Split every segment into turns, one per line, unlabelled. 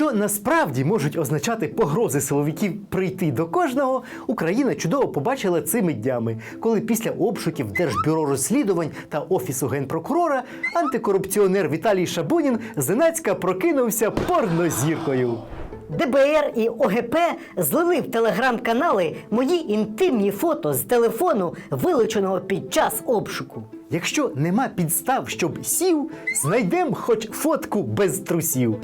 що насправді можуть означати погрози силовиків прийти до кожного, Україна чудово побачила цими днями, коли після обшуків Держбюро розслідувань та Офісу генпрокурора антикорупціонер Віталій Шабунін зненацька прокинувся порнозіркою.
ДБР і ОГП злили в телеграм-канали мої інтимні фото з телефону, вилученого під час обшуку.
Якщо нема підстав, щоб сів, знайдемо хоч фотку без трусів.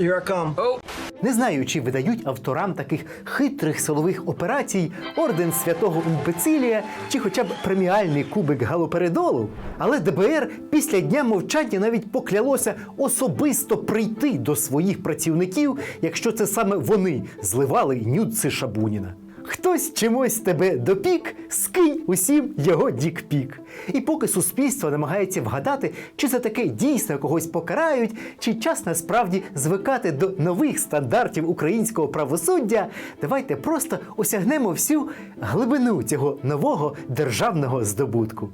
Here I come.
Не знаю, чи видають авторам таких хитрих силових операцій орден святого імбецилія чи хоча б преміальний кубик галоперидолу. Але ДБР після дня мовчання навіть поклялося особисто прийти до своїх працівників, якщо це саме вони зливали нюдси Шабуніна. Хтось чимось тебе допік, скинь усім його дікпік. І поки суспільство намагається вгадати, чи це таке дійсно когось покарають, чи час насправді звикати до нових стандартів українського правосуддя, давайте просто осягнемо всю глибину цього нового державного здобутку.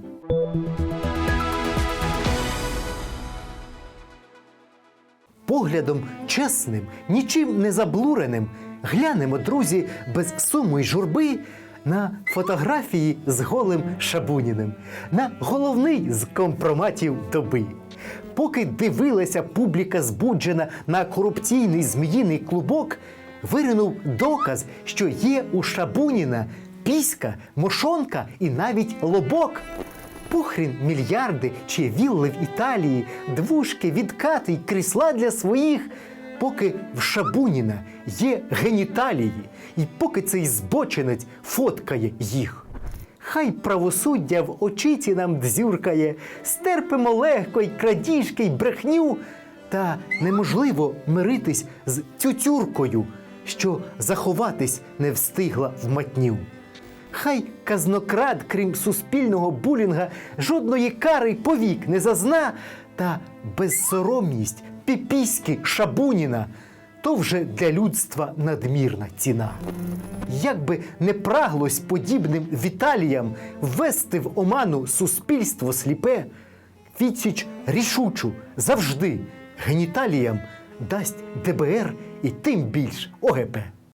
Поглядом чесним, нічим не заблуреним, глянемо, друзі, без суму й журби на фотографії з голим Шабуніним, на головний з компроматів доби. Поки дивилася публіка збуджена на корупційний зміїний клубок, виринув доказ, що є у Шабуніна піська, мошонка і навіть лобок. Похрін мільярди чи вілли в Італії, двушки, відкати й крісла для своїх, поки в Шабуніна є геніталії, і поки цей збочинець фоткає їх. Хай правосуддя в очіці нам дзюркає, стерпимо легко й крадіжки, й брехню, та неможливо миритись з цюцюркою, що заховатись не встигла в матню. Хай казнокрад, крім суспільного булінга, жодної кари й повік не зазна, та безсоромність піпіськи Шабуніна то вже для людства надмірна ціна. Як би не праглось подібним Віталіям ввести в оману суспільство сліпе, відсіч рішучу завжди геніталіям дасть ДБР і тим більш ОГП.